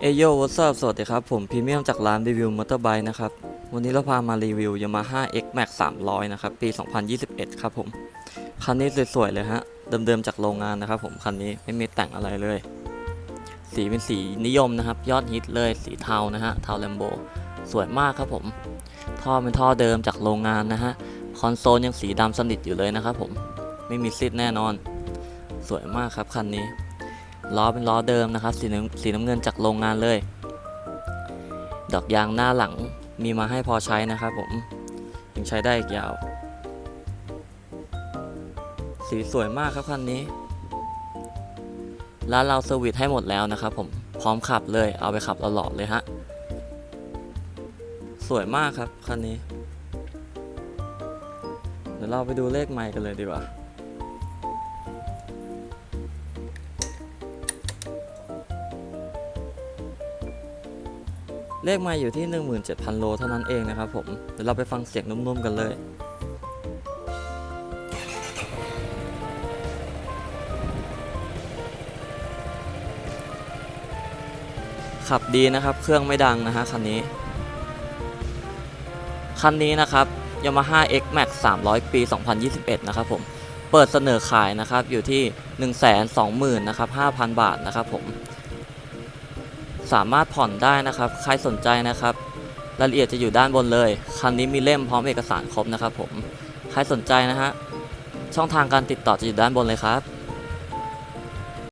เอโยวัสดุสวัสดีครับ ผมพรีเมียมจากร้านรีวิวมอเตอร์ไบค์นะครับ วันนี้เราพามารีวิว Yamaha X Max 300 นะครับ ปี 2021 ครับผม คันนี้สวยๆ เลยฮะ เดิมๆ จากโรงงานนะครับผม คันนี้ไม่มีแต่งอะไรเลย สีเป็นสีนิยมนะครับ ยอดฮิตเลยสีเทานะฮะ เทาแลมโบ สวยมากครับผม ท่อเป็นท่อเดิมจากโรงงานนะฮะ คอนโซลยังสีดำสนิทอยู่เลยนะครับผม ไม่มีซิดแน่นอน สวยมากครับคันนี้ ล้อเป็นล้อเดิมนะครับ สีน้ำสีน้ำเงินจากโรงงานเลย ดอกยางหน้าหลังมีมาให้พอใช้นะครับผมยังใช้ได้อีกยาว สีสวยมากครับคันนี้ ร้านเราเซอร์วิสให้หมดแล้วนะครับผมพร้อมขับเลยเอาไปขับหลอๆเลยฮะ สวยมากครับคันนี้ เดี๋ยวเราไปดูเลขไมค์กันเลยดีกว่า เลขไมาอยู่ที่ 17,000 โลเท่านั้นเองนะครับผม เดี๋ยวเราไปฟังเสียงนุ่มๆกันเลยขับดีนะครับ เครื่องไม่ดังนะฮะคันนี้ คันนี้นะครับ Yamaha X Max 300 ปี 2021 นะครับผม เปิดเสนอขายนะครับ อยู่ที่ 120,000นะครับ5,000 บาทนะครับผม สามารถผ่อนได้นะครับ ใครสนใจนะครับ รายละเอียดจะอยู่ด้านบนเลย คันนี้มีเล่มพร้อมเอกสารครบนะครับผม ใครสนใจนะฮะ ช่องทางการติดต่อจะอยู่ด้านบนเลยครับ